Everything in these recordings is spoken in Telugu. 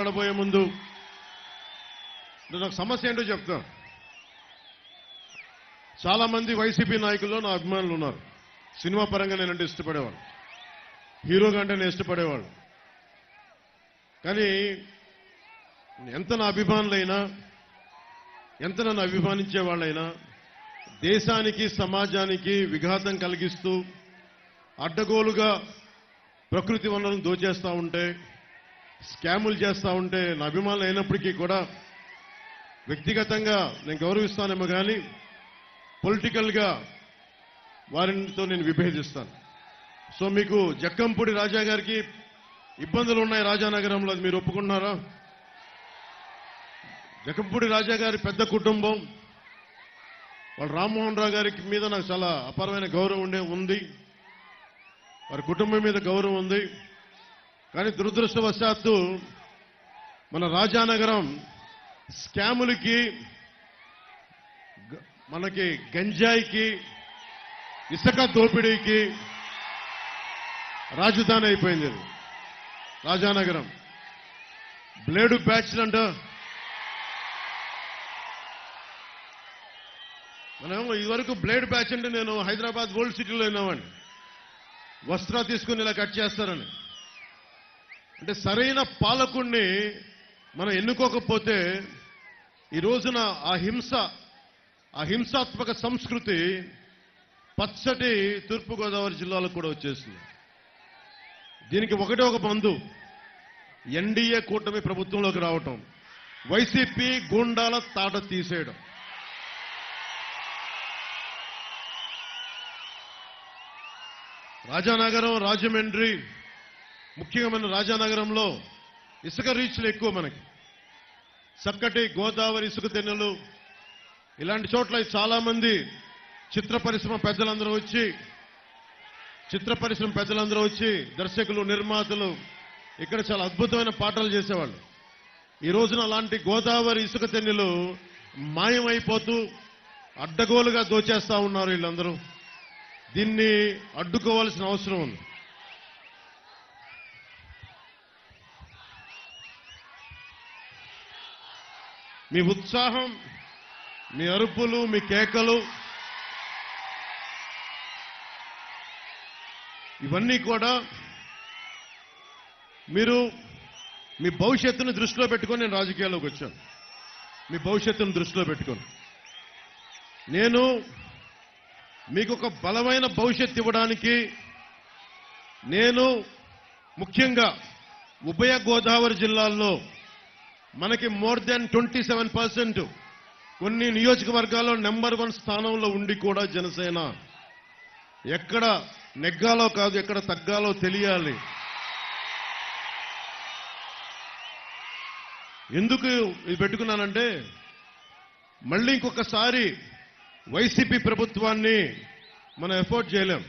మాట్లాడబోయే ముందు నేను ఒక సమస్య ఏంటో చెప్తా. చాలా మంది వైసీపీ నాయకుల్లో నా అభిమానులు ఉన్నారు. సినిమా పరంగా నేనంటే ఇష్టపడేవాళ్ళు. హీరోగా అంటే నేను ఇష్టపడేవాళ్ళు. కానీ ఎంత నా అభిమానులైనా ఎంత నన్ను అభిమానించే వాళ్ళైనా దేశానికి సమాజానికి విఘాతం కలిగిస్తూ అడ్డగోలుగా ప్రకృతి వనరులను దోచేస్తూ ఉంటే స్కాములు చేస్తూ ఉంటే నా అభిమానులు అయినప్పటికీ కూడా వ్యక్తిగతంగా నేను గౌరవిస్తానేమో కానీ పొలిటికల్గా వారితో నేను విభేదిస్తాను. సో మీకు జక్కంపూడి రాజా గారికి ఇబ్బందులు ఉన్నాయి రాజానగరంలో అది మీరు ఒప్పుకున్నారా జక్కంపూడి రాజా గారి పెద్ద కుటుంబం వాళ్ళు రామ్మోహన్ రావు గారికి మీద నాకు చాలా అపారమైన గౌరవం ఉండే ఉంది. వారి కుటుంబం మీద గౌరవం ఉంది. కానీ దురదృష్టవశాత్తు మన రాజానగరం స్కాములకి మనకి గంజాయికి ఇసుక దోపిడీకి రాజధాని అయిపోయింది రాజానగరం. బ్లేడు బ్యాచ్లు అంట మనం ఇదివరకు బ్లేడ్ బ్యాచ్ అంటే నేను హైదరాబాద్ గోల్డ్ సిటీలో విన్నామండి వస్త్రా తీసుకుని ఇలా కట్ చేస్తారని. అంటే సరైన పాలకుణ్ణి మనం ఎన్నుకోకపోతే ఈ రోజున ఆ హింస ఆ హింసాత్మక సంస్కృతి పచ్చటి తూర్పుగోదావరి జిల్లాలో కూడా వచ్చేసింది. దీనికి ఒకటే ఒక మందు ఎన్డీఏ కూటమి ప్రభుత్వంలోకి రావటం వైసీపీ గూండాల తాట తీసేయడం. రాజానగరం రాజమండ్రి ముఖ్యంగా మన రాజానగరంలో ఇసుక రీచ్లు ఎక్కువ మనకి. చక్కటి గోదావరి ఇసుక తెన్నెలు ఇలాంటి చోట్ల చాలామంది చిత్ర పరిశ్రమ పెద్దలందరూ వచ్చి చిత్ర పరిశ్రమ పెద్దలందరూ వచ్చి దర్శకులు నిర్మాతలు ఇక్కడ చాలా అద్భుతమైన పాటలు చేసేవాళ్ళు. ఈ రోజున అలాంటి గోదావరి ఇసుక తెన్నెలు మాయమైపోతూ అడ్డగోలుగా దోచేస్తా ఉన్నారు వీళ్ళందరూ. దీన్ని అడ్డుకోవాల్సిన అవసరం ఉంది. మీ ఉత్సాహం మీ అరుపులు మీ కేకలు ఇవన్నీ కూడా మీరు మీ భవిష్యత్తును దృష్టిలో పెట్టుకొని నేను రాజకీయాల్లోకి వచ్చాను. మీ భవిష్యత్తును దృష్టిలో పెట్టుకొని. నేను మీకు ఒక బలమైన భవిష్యత్తు ఇవ్వడానికి నేను ముఖ్యంగా ఉభయ గోదావరి జిల్లాల్లో మనకి more than twenty seven percent. కొన్ని నియోజకవర్గాల్లో నెంబర్ వన్ స్థానంలో ఉండి కూడా జనసేన. ఎక్కడ నెగ్గాలో కాదు ఎక్కడ తగ్గాలో తెలియాలి. ఎందుకు ఇది పెట్టుకున్నానంటే మళ్ళీ ఇంకొకసారి వైసీపీ ప్రభుత్వాన్ని మనం ఎఫోర్డ్ చేయలేం.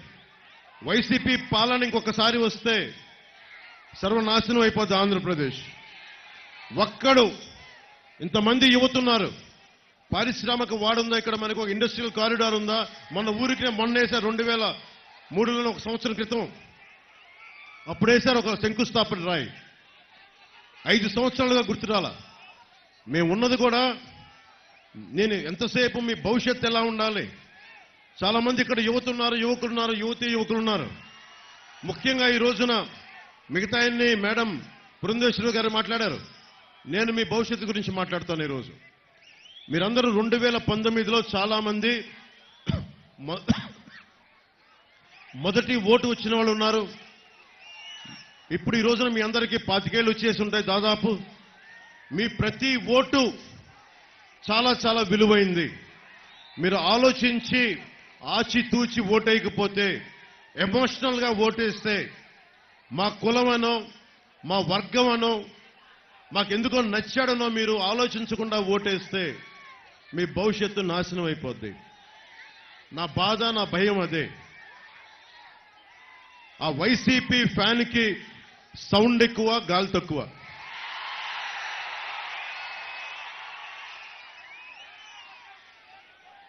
వైసీపీ పాలన ఇంకొకసారి వస్తే సర్వనాశనం అయిపోద్ది ఆంధ్రప్రదేశ్. ఒక్కడు ఇంతమంది యువతున్నారు. పారిశ్రామిక వాడుందా? ఇక్కడ మనకు ఒక ఇండస్ట్రియల్ కారిడార్ ఉందా? మన ఊరికి మొన్న వేశారు రెండు వేల మూడులో ఒక సంవత్సరం క్రితం. అప్పుడు వేశారు ఒక శంకుస్థాపన రాయి. ఐదు సంవత్సరాలుగా గుర్తురాల. మేము ఉన్నది కూడా నేను ఎంతసేపు మీ భవిష్యత్తు ఎలా ఉండాలి? చాలామంది ఇక్కడ యువతున్నారు యువకులున్నారు యువకులు ఉన్నారు యువతి యువకులు ఉన్నారు ముఖ్యంగా ఈ రోజున మిగతాయన్ని మేడం బృందేశ్వరి గారు మాట్లాడారు. నేను మీ భవిష్యత్తు గురించి మాట్లాడుతాను ఈరోజు. మీరందరూ రెండు వేల పంతొమ్మిదిలో చాలామంది మొదటి ఓటు వచ్చిన వాళ్ళు ఉన్నారు. ఇప్పుడు ఈ రోజున మీ అందరికీ పాతికేళ్ళు వచ్చేసి ఉంటాయి దాదాపు. మీ ప్రతి ఓటు చాలా చాలా విలువైంది. మీరు ఆలోచించి ఆచితూచి ఓటేయకపోతే ఎమోషనల్గా ఓటేస్తే మా కులమనో మా వర్గమనో మాకెందుకో నచ్చాడనో మీరు ఆలోచించకుండా ఓటేస్తే మీ భవిష్యత్తు నాశనం అయిపోద్ది. నా బాధ నా భయం అదే. ఆ వైసీపీ ఫ్యాన్కి సౌండ్ ఎక్కువ గాలి తక్కువ.